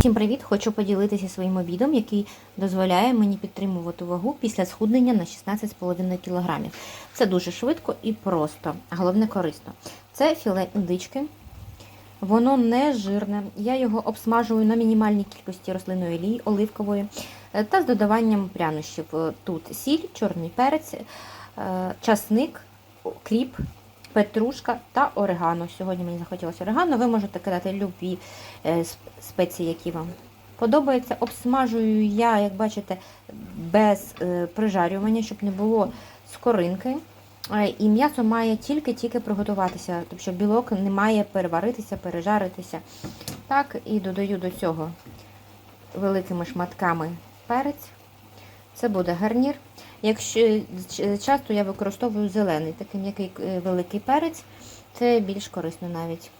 Всім привіт! Хочу поділитися своїм обідом, який дозволяє мені підтримувати вагу після схуднення на 16,5 кг. Це дуже швидко і просто, а головне корисно. Це філе індички. Воно не жирне. Я його обсмажую на мінімальній кількості рослинної олії оливкової е, та з додаванням прянощів. Тут сіль, чорний перець, е, часник, кріп, петрушка та орегано. Сьогодні мені захотілося орегано. Ви можете кидати любі е, спеції, які вам подобаються. Обсмажую я, як бачите, без е, прижарювання, щоб не було скоринки. Е, І м'ясо має тільки-тільки приготуватися, тобто білок не має переваритися, пережаритися. Так, і додаю до цього великими шматками перець. Це буде гарнір. Якщо часто я використовую зелений, такий м'який е, великий перець, це більш корисно навіть.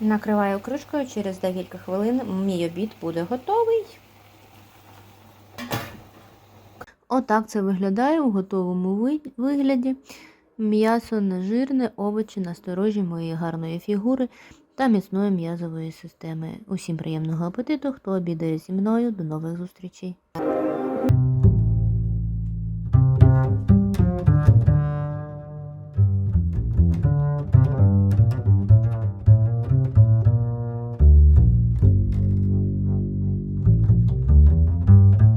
Накриваю кришкою, через декілька хвилин мій обід буде готовий. Отак це виглядає у готовому вигляді. М'ясо нежирне, овочі насторожі моєї гарної фігури та міцної м'язової системи. Усім приємного апетиту, хто обідає зі мною. До нових зустрічей!